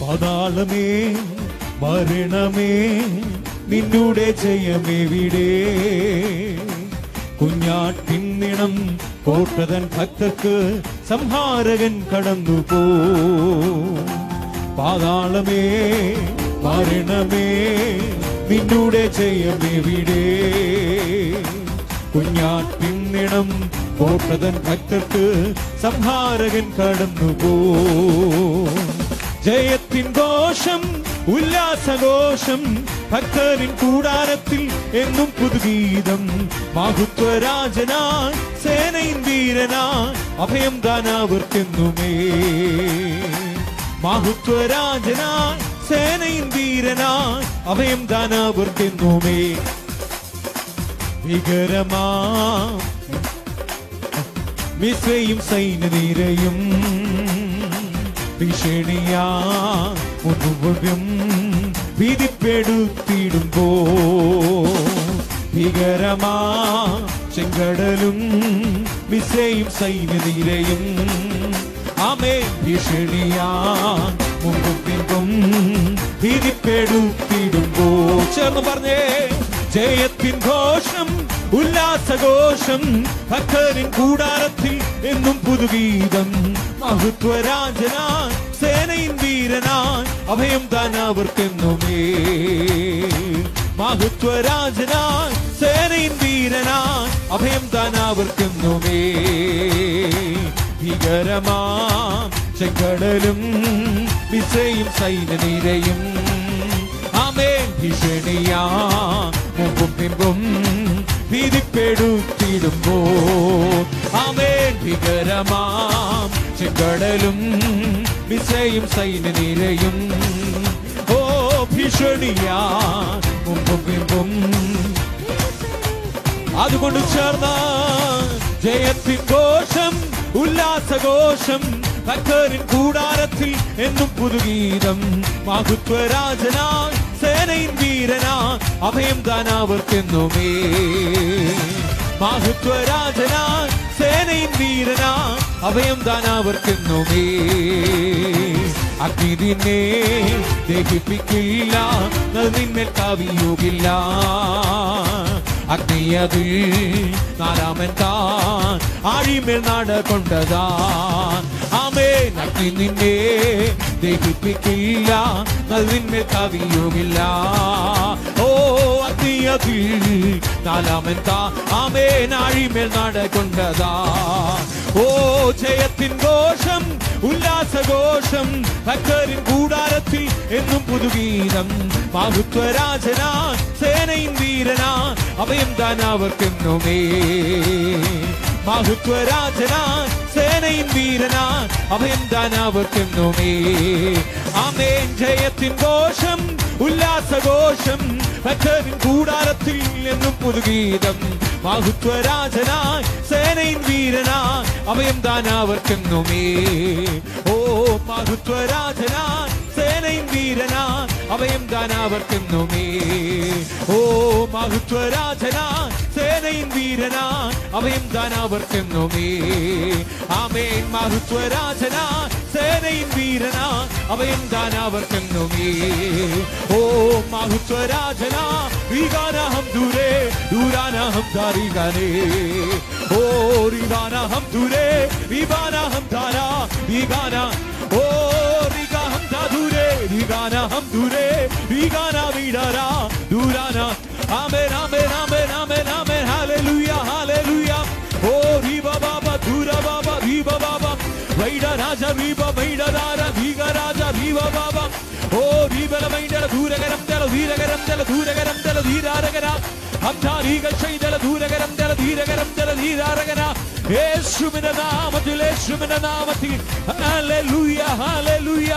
പാതാളമേ മരണമേ നിന്നുടെ ജയമെവിടെ? കുഞ്ഞാട്ടിന്നിണം കോട്ടതൻ ഭക്തർക്ക് സംഹാരകൻ കടന്നു പോ പാതാളമേ മരണമേ നിന്നുടെ ജയമെവിടെ? കുഞ്ഞാട്ടിന്നിണം കോട്ടതൻ ഭക്തർക്ക് സംഹാരകൻ കടന്നു പോ ജയത്തിൻ ദോഷം ഉല്ലാസഘോഷം ഭക്തരിൻ കൂടാരത്തിൽ എന്നും പുതുഗീതം. മഹത്വരാജനായി സേനയിൻ വീരനായി അഭയം ദാനാവർക്കെന്നുമേ മഹത്വരാജനായി സേനയിൻ വീരനായി അഭയം ദാനാവർക്കെന്നുമേ വികരമാ വിശ്വയും സൈന്യനിരയും ഭീഷണിയാ മുഴുവനും വിധിപ്പെടുത്തിടുമ്പോ ഭീകരമാ ചെങ്കടലും മിസയും സൈന്യനിരയും ആമേ ഭീഷണിയാ മുമ്പും വിധിപ്പെടുത്തിടുമ്പോ ചേർന്ന് പറഞ്ഞേ ജയത്തിൻ ഘോഷം ഉല്ലാസഘോഷം ഭക്തരിൻ കൂടാരത്തിൽ എന്നും പുതുഗീതം. മഹത്വരാജനാ സേനയിൻ വീരനാ അഭയം താൻ അവർക്കെന്നുമേ മഹത്വരാജനാൻ സേനയിൻ വീരനാൻ അഭയം താൻ അവർക്കെന്നുമേ ഭീകരമാം ചെങ്കടലും വിസയും സൈന്യനിരയും. ഭീഷണിയാ മുമ്പും പിമ്പും വിധിപ്പെടുത്തിടുമ്പോ ആമേൻ ഭീകരമാം ചെങ്കടലും വിസയും സൈന്യനിരയും ഓ ഭീഷണിയാ മുമ്പും പിമ്പും. അതുകൊണ്ട് ചേർന്ന ജയത്തിൻ ഘോഷം ഉല്ലാസഘോഷം ഭക്തരിൻ കൂടാരത്തിൽ എന്നും പുതുഗീതം. മഹത്വരാജനാൻ സേനയിൻ വീരനാ അഭയം ദാനാവർക്കെന്നുമേ മാഹത്വരാജനാ സേനയും വീരനാ അഭയം ദാനാവർക്കെന്നുമേ അഗ്നി നിന്നെ ദഹിപ്പിക്കില്ല നിന്നെ കവിയുകില്ല. അഗ്നിയതിൽ നാലാമൻ താൻ ആഴിമേൽ നാട് കൊണ്ടതാ ആമേ നഗ്നി നിന്നെ ദഹിപ്പിക്കില്ല അത് കവിയുമില്ല. ഓ അഗ്നിയതിൽ നാലാമൻ താൻ ആമേൻ ആഴിമേൽ നാട കൊണ്ടതാ ഓ ജയത്തിൻ ഘോഷം ഉല്ലാസഘോഷം ഭക്തരിൻ കൂടാരത്തിൽ എന്നും പുതുഗീതം. മഹുത്വരാജനാ സേനയും വീരനാ അഭയം താൻ അവർക്കെന്നുമേ മഹത്വരാജനാ സേനയിൻ വീരനാ അഭയം അവർക്കെന്നുമേ ആമേൻ ജയത്തിൻ ഘോഷം ഉല്ലാസഘോഷം ഭക്തവിൻ കൂടാരത്തിൽ എന്നും പുതുഗീതം. മഹത്വരാജനായി സേനയിൻ വീരനാ അഭയം താൻ അവർക്കെന്നുമേ ഓ മഹത്വരാജനായി സേനയിൻ വീരനാ അഭയം താൻ അവർക്കെന്നുമേ ഓ മഹത്വരാജനായി സേനയിൻ വീരനായി അഭയം താൻ ആമേൻ മഹത്വരാജന സേനയിൻ വീരന അവയും താൻ അവർക്കെന്നുമേ ഓ മഹത്വരാജന വീഗാനഹം ദൂരെ ദൂരാനഹം ദാരിഗാനേ ഓ റിഗാനഹം ദൂരെ വിവാനഹം ധാര വിഗാന ഓ റിഗാഹം ദൂരെ റിഗാനഹം ദൂരെ വികാന വിടരാ ദൂരാന. ആമേൻ ഓ വൈഡ ദൂരകരം തല ധീരകരം തല ദൂരകരം തല ധീരാരകര അബ്ധാരീകൾ ചെയ്തല ദൂരകരം തല ധീരകരം തല ധീരാരകര യേശുവിന്റെ നാമത്തിൽ യേശുവിന്റെ നാമത്തിൽ. ഹല്ലേലൂയ ഹല്ലേലൂയ.